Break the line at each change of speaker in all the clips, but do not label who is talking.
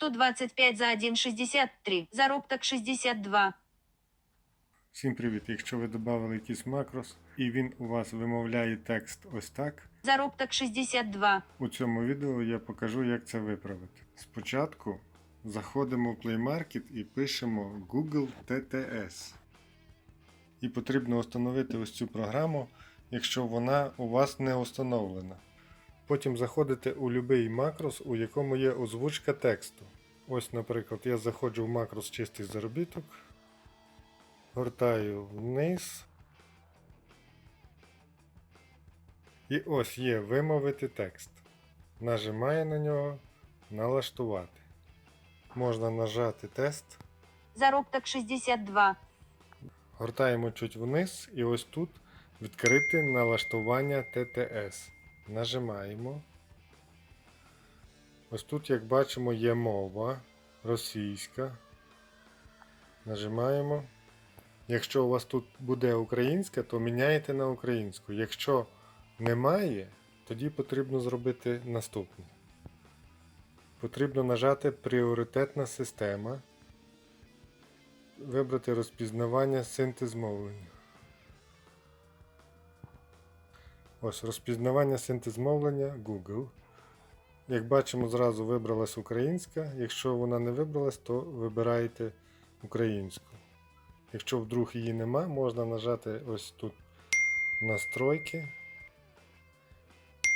125 за 1,63. Заробіток 62.
Всім привіт! Якщо ви додали якийсь макрос і він у вас вимовляє текст ось так,
Заробіток 62.
у цьому відео я покажу, як це виправити. Спочатку заходимо в Play Market і пишемо Google TTS. І потрібно встановити ось цю програму, якщо вона у вас не установлена. Потім заходите у будь-який макрос, у якому є озвучка тексту. Ось, наприклад, я заходжу в макрос чистий заробіток. Гортаю вниз. І ось є вимовити текст. Нажимаю на нього налаштувати. Можна нажати тест.
Заробіток 62.
Гортаємо чуть вниз і ось тут відкрити налаштування ТТС. Нажимаємо. Ось тут, як бачимо, є мова російська. Нажимаємо. Якщо у вас тут буде українська, то міняєте на українську. Якщо немає, тоді потрібно зробити наступне. Потрібно нажати Пріоритетна система. Вибрати розпізнавання синтез мовлення. Ось розпізнавання синтез мовлення Google. Як бачимо, зразу вибралась українська. Якщо вона не вибралась, то вибираєте українську. Якщо вдруг її нема, можна нажати ось тут настройки,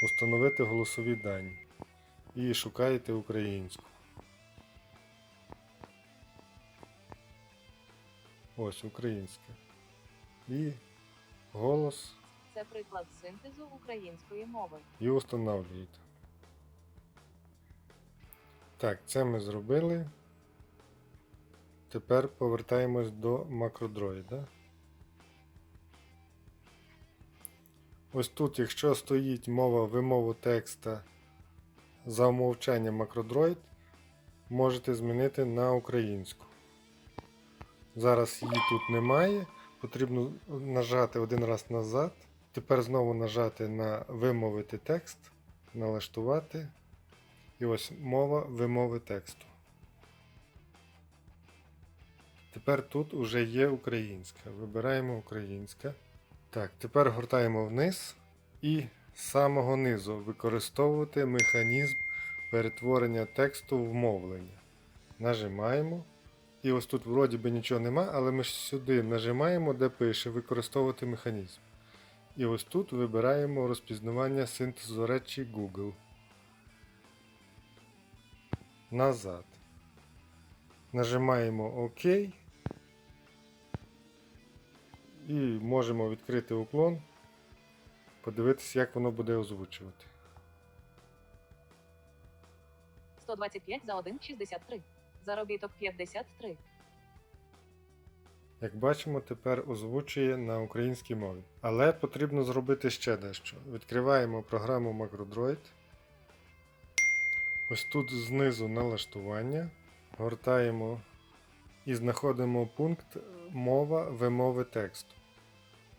установити голосові дані. І шукаєте українську. Ось українська. І голос
Це приклад синтезу української мови.
і встановлюєте. Так, це ми зробили. Тепер повертаємось до макродроїда. Ось тут, якщо стоїть мова вимову текста за умовчанням макродроїд, можете змінити на українську. Зараз її тут немає. Потрібно нажати один раз назад. Тепер знову нажати на вимовити текст, налаштувати. І ось мова вимови тексту. Тепер тут уже є українська. Вибираємо українська. Так, тепер гортаємо вниз і з самого низу використовувати механізм перетворення тексту в мовлення. Нажимаємо. І ось тут вроді би нічого нема, але ми ж сюди нажимаємо, де пише використовувати механізм. І ось тут вибираємо розпізнавання синтезу речі Google. Назад. Нажимаємо ОК. І можемо відкрити уклон, подивитися, як воно буде озвучувати.
125 за 1,63. Заробіток 53.
Як бачимо, тепер озвучує на українській мові. Але потрібно зробити ще дещо. Відкриваємо програму MacroDroid. Ось тут знизу налаштування. Гортаємо і знаходимо пункт Мова вимови тексту.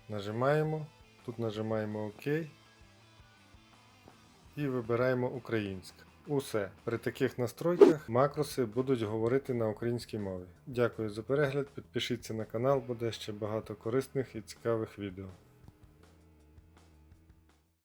Нажимаємо. Тут нажимаємо ОК. І вибираємо українська. Усе. При таких настройках макроси будуть говорити на українській мові. Дякую за перегляд. Підпишіться на канал, буде ще багато корисних і цікавих відео.